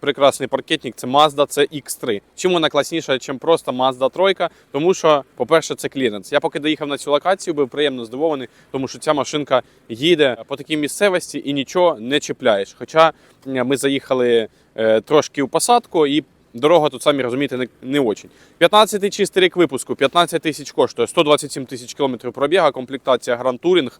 Прекрасний паркетник це Mazda CX3. Чим вона класніша, ніж просто Mazda 3? Тому що, по-перше, це кліренс. Я поки доїхав на цю локацію, був приємно здивований, тому що ця машинка їде по такій місцевості і нічого не чіпляєш. Хоча ми заїхали е, трошки у посадку і. Дорога тут, самі розумієте, не, не очень. 15 чистий рік випуску, 15 тисяч коштує, 127 тисяч кілометрів пробіга, комплектація Grand Touring.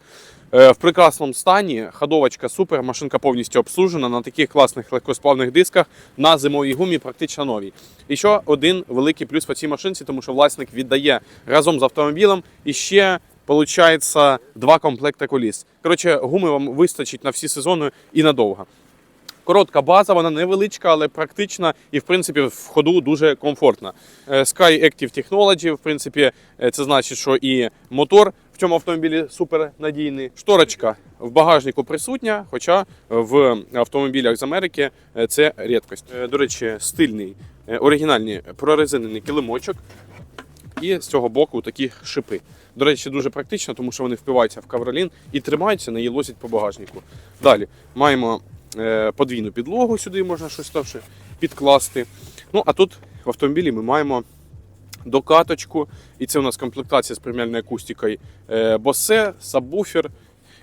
Е, в прекрасному стані, ходовочка супер, машинка повністю обслужена на таких класних легкосплавних дисках на зимовій гумі, практично новій. І ще один великий плюс по цій машинці, тому що власник віддає разом з автомобілем і ще. Получається два комплекти коліс. Коротше, гуми вам вистачить на всі сезони і надовго. Коротка база, вона невеличка, але практична і в принципі в ходу дуже комфортна. Е, Sky Active Technology, в принципі, е, це значить, що і мотор в цьому автомобілі супер надійний. Шторочка в багажнику присутня, хоча в автомобілях з Америки е, це рідкость. До речі, стильний, оригінальний прорезинений килимочок. І з цього боку такі шипи. До речі, дуже практично, тому що вони впиваються в кавролін і тримаються, не лосять по багажнику. Далі маємо подвійну підлогу, сюди можна щось ще підкласти. Ну, а тут в автомобілі ми маємо докаточку, і це у нас комплектація з преміальною акустикою е, Bose, сабвуфер,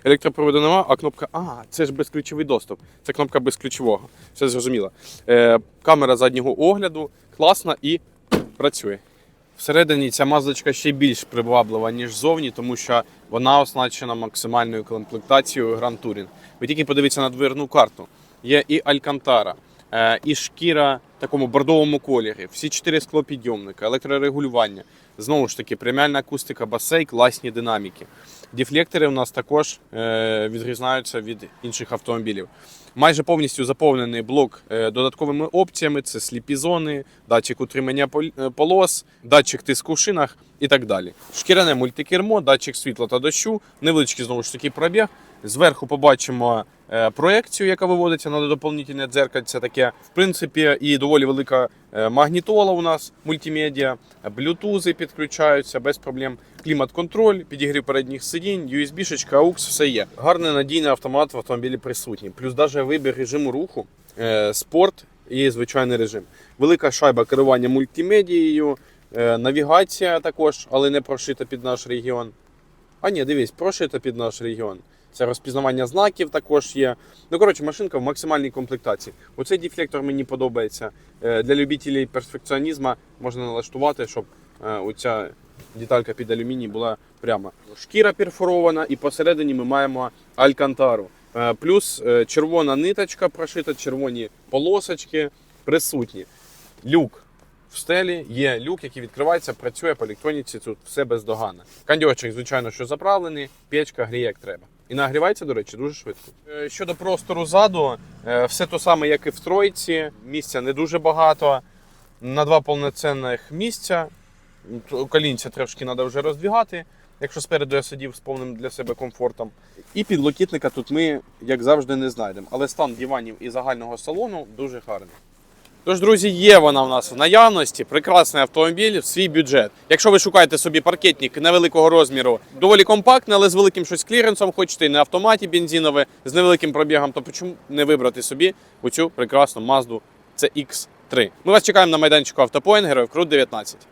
електропроводу нема, а кнопка. А, це ж безключовий доступ. Це кнопка безключового. Все зрозуміло. Е, камера заднього огляду класна і працює. Всередині ця мазочка ще більш приваблива, ніж зовні, тому що вона оснащена максимальною комплектацією Grand Touring. Ви тільки подивіться на дверну карту. Є і Алькантара, е, і шкіра такому бордовому кольорі, всі чотири склопідйомника, електрорегулювання. Знову ж таки, преміальна акустика, басей, класні динаміки. Дефлектори у нас також е, відрізняються від інших автомобілів. Майже повністю заповнений блок е, додатковими опціями: це сліпі зони, датчик утримання е, полос, датчик тиску в шинах і так далі. Шкіряне мультикермо, датчик світла та дощу, невеличкий знову ж таки пробіг. Зверху побачимо проекцію, яка виводиться на доповнительне дзеркальце. Таке, в принципі, і доволі велика е, магнітола у нас мультимедіа, блютузи підключаються без проблем. Клімат-контроль, підігрів передніх сидінь, USB-шечка, AUX, все є. Гарний надійний автомат в автомобілі присутній. Плюс навіть вибір режиму руху, е, спорт і звичайний режим. Велика шайба керування мультимедією, е, навігація також, але не прошита під наш регіон. А ні, дивись, прошита під наш регіон. Це розпізнавання знаків також є. Ну, коротше, машинка в максимальній комплектації. Оцей дефлектор мені подобається. Е, Для любителів перфекціонізму можна налаштувати, щоб е, оця деталька під алюміній була прямо. Шкіра перфорована, і посередині ми маємо алькантару. Е, Плюс червона ниточка прошита, червоні полосочки присутні. Люк в стелі є люк, який відкривається, працює по електроніці. Тут все бездоганно. Кондьорчик, звичайно, що заправлений, печка гріє як треба. І нагрівається, до речі, дуже швидко. Е, Щодо простору ззаду, е, все те саме, як і в тройці. Місця не дуже багато. На два повноцінних місця. Колінця трошки треба вже роздвігати, якщо спереду я сидів з повним для себе комфортом. І підлокітника тут ми, як завжди, не знайдемо. Але стан диванів і загального салону дуже гарний. Тож, друзі, є вона в нас в наявності. Прекрасний автомобіль в свій бюджет. Якщо ви шукаєте собі паркетник невеликого розміру, доволі компактний, але з великим щось кліренсом, хочете і на автоматі бензинове, з невеликим пробігом, то чому не вибрати собі оцю прекрасну Mazda CX3? Ми вас чекаємо на майданчику Автопоін, Героїв Крут 19.